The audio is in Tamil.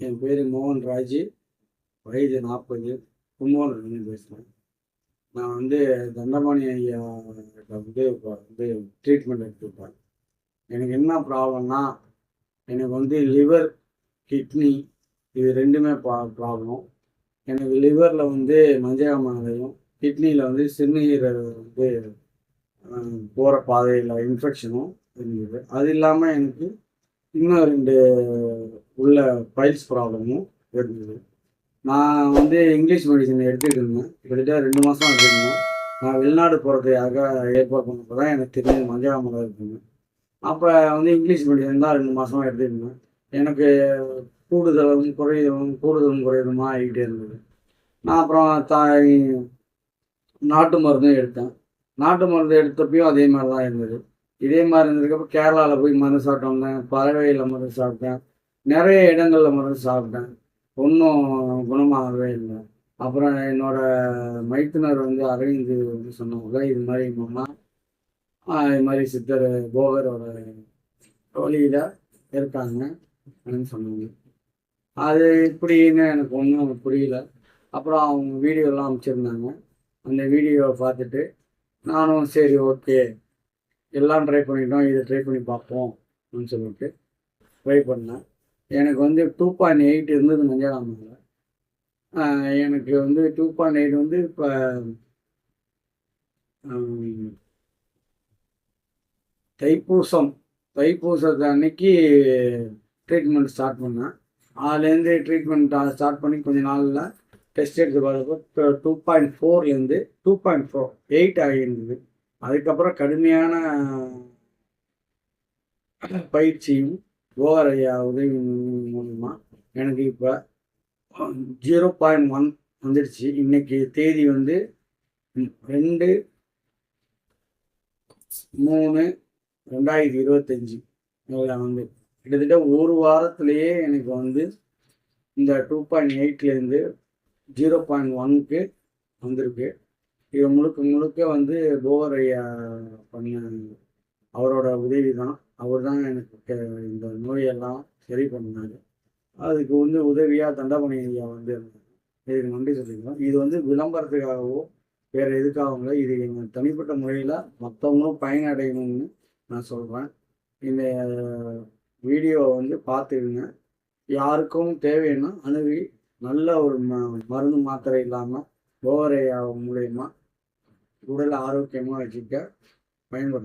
என் பேர் மோகன் ராஜ். வயது நாற்பது கும்பகோணத்துலேருந்து பேசுகிறேன் நான் வந்து தண்டபாணி ஐயா வந்து இப்போ வந்து ட்ரீட்மெண்ட் எடுத்துருப்பேன் எனக்கு என்ன ப்ராப்ளம்னா எனக்கு வந்து லிவர் கிட்னி இது ரெண்டுமே ப்ரா ப்ராப்ளம் எனக்கு லிவரில் வந்து மஞ்சகாமலையும் கிட்னியில் வந்து சிறுநீரை வந்து போகிற பாதையில் இன்ஃபெக்ஷனும் இருந்தது அது இல்லாமல் எனக்கு இன்னும் ரெண்டு உள்ள பைல்ஸ் ப்ராப்ளமும் இருந்தது நான் வந்து இங்கிலீஷ் மெடிசன் எடுத்துக்கிட்டு இருந்தேன். கிட்டத்தட்ட ரெண்டு மாதம் எடுத்துருந்தேன் நான் வெளிநாடு போகிறதுக்காக ஏற்பாடு பண்ணப்போ தான் எனக்கு தெரிஞ்ச மஞ்சள் மலை இருக்குங்க அப்போ வந்து இங்கிலீஷ் மெடிசன் தான் ரெண்டு மாதமாக எடுத்துருந்தேன் எனக்கு கூடுதலும் குறையதும் கூடுதலும் குறையுதுமா ஆகிக்கிட்டே இருந்தது. நான் அப்புறம் தாய் நாட்டு மருந்தும் எடுத்தேன். நாட்டு மருந்து எடுத்தப்பையும் அதே மாதிரி தான் இருந்தது. இதே மாதிரி இருந்ததுக்கப்புறம் கேரளாவில் போய் மருந்து சாப்பிட்டு வந்தேன். பறவையில் மருந்து சாப்பிட்டேன். நிறைய இடங்களில் மருந்து சாப்பிட்டேன். ஒன்றும் குணமாகவே இல்லை. அப்புறம் என்னோட மைத்துனர் வந்து அரவிந்த் வந்து சொன்னாங்க இது மாதிரி மாமா இது மாதிரி சித்தர் போகரோட வழியில் இருக்காங்க அப்படின்னு சொன்னாங்க. அது இப்படின்னு எனக்கு ஒன்றும் புரியல. அப்புறம் அவங்க வீடியோலாம் அமைச்சிருந்தாங்க அந்த வீடியோவை பார்த்துட்டு நானும் சரி ஓகே எல்லாம் ட்ரை பண்ணிட்டோம் இதை ட்ரை பண்ணி பார்ப்போம் அப்படின்னு சொல்லிட்டு ட்ரை பண்ணேன். எனக்கு வந்து டூ பாயிண்ட் எயிட் இருந்தது மஞ்சளாமல் எனக்கு வந்து டூ பாயிண்ட் எயிட் வந்து இப்போ தைப்பூசம் தைப்பூசத்து அன்னைக்கு ட்ரீட்மெண்ட் ஸ்டார்ட் பண்ணேன். அதுலேருந்து ட்ரீட்மெண்ட் ஸ்டார்ட் பண்ணி கொஞ்ச நாளில் டெஸ்ட் எடுத்து பார்த்தப்போ டூ பாயிண்ட் ஃபோர்லேருந்து டூ பாயிண்ட் ஃபோர் எயிட் ஆகியிருந்தது. அதுக்கப்புறம் கடுமையான பயிற்சியும் ஓவரையா உதவி மூலமா எனக்கு இப்போ ஜீரோ பாயிண்ட் ஒன் வந்துடுச்சு. இன்னைக்கு தேதி வந்து ரெண்டு மூணு ரெண்டாயிரத்தி இருபத்தஞ்சி. இதில் வந்து கிட்டத்தட்ட ஒரு வாரத்திலேயே எனக்கு வந்து இந்த டூ பாயிண்ட் எயிட்லேருந்து ஜீரோ பாயிண்ட் ஒன்க்கு வந்திருக்கு. இது முழுக்க முழுக்க வந்து போர் ஐயா பண்ண அவரோட உதவி தான் அவர் தான் எனக்கு இந்த நோயெல்லாம் சரி பண்ணார். அதுக்கு வந்து உதவியாக தண்டபணி ஐயா வந்து இதுக்கு நன்றி சொல்லிக்கிறோம். இது வந்து விளம்பரத்துக்காகவோ வேறு எதுக்காகவோ இது எங்கள் தனிப்பட்ட முறையில் மற்றவங்களும் பயனடையணும்னு நான் சொல்கிறேன் இந்த வீடியோவை வந்து பார்த்துடுங்க யாருக்கும் தேவைன்னா அணுகி நல்ல ஒரு ம மருந்து மாத்திரை இல்லாமல் கோவரையா மூலயமா உடல் ஆரோக்கியமாக வச்சுக்க பயன்படுத்தும்